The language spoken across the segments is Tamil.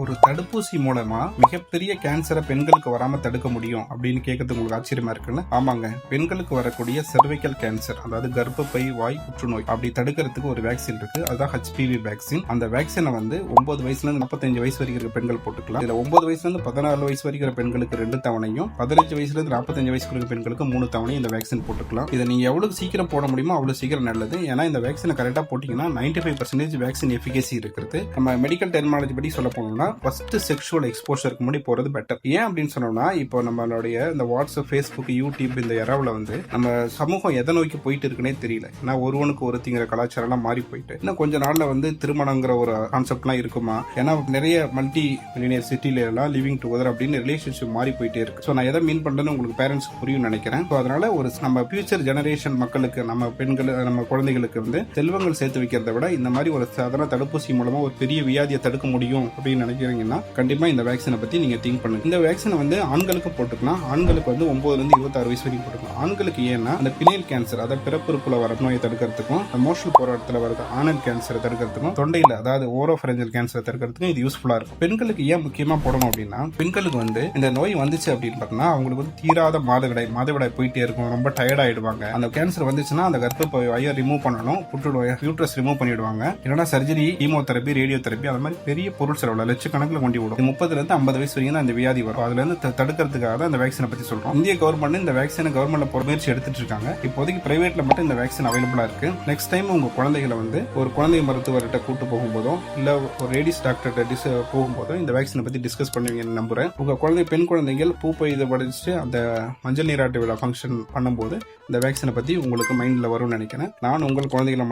ஒரு தடுப்பூசி மூலமா மிகப்பெரிய கேன்சரை பெண்களுக்கு வராம தடுக்க முடியும் அப்படின்னு கேட்கறது உங்களுக்கு ஆச்சரியமா இருக்குல்ல? ஆமாங்க. பெண்களுக்கு வரக்கூடிய cervical கேன்சர் அதாவது கர்ப்பப்பை வாய் புற்றுநோய் அப்படி தடுக்கிறதுக்கு ஒரு வேக்சின் இருக்கு. அதுதான் ஹெச்பிவி வேக்சின் அந்த வேக்சினை வந்து ஒன்பது வயசுல இருந்து முப்பத்தஞ்சு வயசு வரைக்கும் இருக்கிற பெண்கள் போட்டுக்கலாம். இதுல ஒன்பது வயசுல இருந்து பதினாறு வயசு வரைக்கும் இருக்கிற பெண்களுக்கு ரெண்டு தவணையும் பதினஞ்சு வயசுல இருந்து நாற்பத்தஞ்சு வயசுக்கு இருக்க பெண்களுக்கு மூணு தவணையும் இந்த வேக்சின் போட்டுக்கலாம். இதை நீங்க எவ்வளவு சீக்கிரம் போட முடியுமோ அவ்வளவு சீக்கிரம் நல்லது. ஏன்னா இந்த வேக்சினை கரெக்டா போட்டீங்கன்னா 95% ஃபைவ் பர்சன்டேஜ் வேக்சின் எஃபிகேசி இருக்கிறது. நம்ம மெடிக்கல் டெர்மாலஜி படி சொல்ல போனோம்னா ஃபர்ஸ்ட் செக்ஷுவல் எக்ஸ்போஷருக்கு முன்னாடி போறது பெட்டர் ஏன் அப்படின்னு சொன்னோம்னா இப்போ நம்மளுடைய இந்த வாட்ஸ்அப் ஃபேஸ்புக் யூடியூப் இந்த இரவுல வந்து நம்ம சமூகம் எதை நோக்கி போயிட்டு இருக்குன்னே தெரியல. ஏன்னா ஒருவனுக்கு ஒருத்திங்கிற கலாச்சாரம்லாம் மாறி போயிட்டு. இன்னும் கொஞ்ச நாள்ல வந்து திருமணங்கிற ஒரு கான்செப்ட்லாம் இருக்குமா? ஏன்னா நிறைய மல்டி மில்லினியர் சிட்டில எல்லாம் லிவிங் டுகெதர் அப்படின்னு ரிலேஷன்ஷிப் மாறி போயிட்டே இருக்கு. ஸோ நான் எதை மீன் பண்றேன்னு உங்களுக்கு பேரண்ட்ஸ் புரியும் நினைக்கிறேன். ஸோ அதனால ஒரு நம்ம ஃபியூச்சர் ஜெனரேஷன் மக்களுக்கு நம்ம பெண்கள் நம்ம குழந்தைகளுக்கு வந்து செல்வங்கள் சேர்த்து வைக்கிறத விட இந்த மாதிரி ஒரு சாதாரண தடுப்பூசி மூலமா ஒரு பெரிய வியாதியை தடுக்க முடியும் அப்படின்னு நினைக்கிறீங்கன்னா கண்டிப்பா இந்த வேக்சினை பத்தி நீங்க திங்க் பண்ணுங்க. இந்த வேக்சினை வந்து ஆண்களுக்கு போட்டுக்கலாம். ஆண்களுக்கு வந்து ஒன்பதுல இருந்து இருபத்தாறு வயசு வரைக்கும் போட்டுக்கலாம். ஆண்களுக்கு ஏன்னா அந்த பிணையல் கேன்சர் அதாவது பிறப்புறுப்புல வர நோயை தடுக்கிறதுக்கும் மோஷல் போராட்டத்தில் இடத்துல வரது ஆனல் கேன்சரை தடுக்கிறதுக்கும் தொண்டையில் அதாவது ஓரோஃபரஞ்சல் கேன்சரை தடுக்கிறதுக்கும் இது யூஸ்ஃபுல்லாக இருக்கும். பெண்களுக்கு ஏன் முக்கியமாக போடணும் அப்படின்னா பெண்களுக்கு வந்து இந்த நோய் வந்துச்சு அப்படின்னு பார்த்தோம்னா அவங்களுக்கு வந்து தீராத மாதவிடாய் மாதவிடாய் போயிட்டே இருக்கும். ரொம்ப டயர்ட் ஆயிடுவாங்க. அந்த கேன்சர் வந்துச்சுன்னா அந்த கர்ப்பப்பை வயர் ரிமூவ் பண்ணணும். புற்றுநோய் யூட்ரஸ் ரிமூவ் பண்ணிடுவாங்க. இல்லைன்னா சர்ஜரி கீமோதெரப்பி ரேடியோ தெரப்பி அது மாதிரி பெரிய பொருள் செலவில் லட்சக்கணக்கில் கொண்டு விடும். முப்பதுலேருந்து ஐம்பது வயசு வரைக்கும் தான் இந்த வியாதி வரும். அதுலேருந்து தடுக்கிறதுக்காக தான் இந்த வேக்சினை பற்றி சொல்கிறோம் இந்திய கவர்மெண்ட் இந்த வேக்சினை கவர்மெண்ட்ல போகிற முயற்சி எடுத்துட்டு இருக்காங்க. இப்போதைக்கு பிரைவேட்ல மட்டும் இந்த வேக்சின் அவைலபிளாக இருக்கு. நெக்ஸ்ட் டைம் உங்கள் குழந்தைகளை வந்து ஒரு குழந்தை மருத்துவர்கிட்ட கூட்டு போகும்போதோ இல்லை ஒரு லேடிஸ் டாக்டர்கிட்ட டிஸ் போகும்போதோ இந்த வேக்சினை பற்றி டிஸ்கஸ் பண்ணுவீங்கன்னு நம்புறேன். உங்கள் குழந்தை பெண் குழந்தைகள் பூ இதை படிச்சுட்டு அந்த மஞ்சள் நீராட்டு விழா ஃபங்க்ஷன் பண்ணும்போது இந்த வேக்சினை பற்றி உங்களுக்கு மைண்டில் வரும்னு நினைக்கிறேன். நான் உங்கள் குழந்தைகளை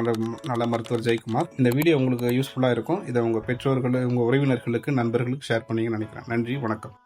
நல்ல மருத்துவர் ஜெயக்குமார். இந்த வீடியோ உங்களுக்கு யூஸ்ஃபுல்லாக இருக்கும். இதை உங்கள் பெற்றோர்கள் உங்கள் உறவினர்களுக்கு நண்பர்களுக்கு ஷேர் பண்ணிங்கன்னு நினைக்கிறேன். நன்றி வணக்கம்.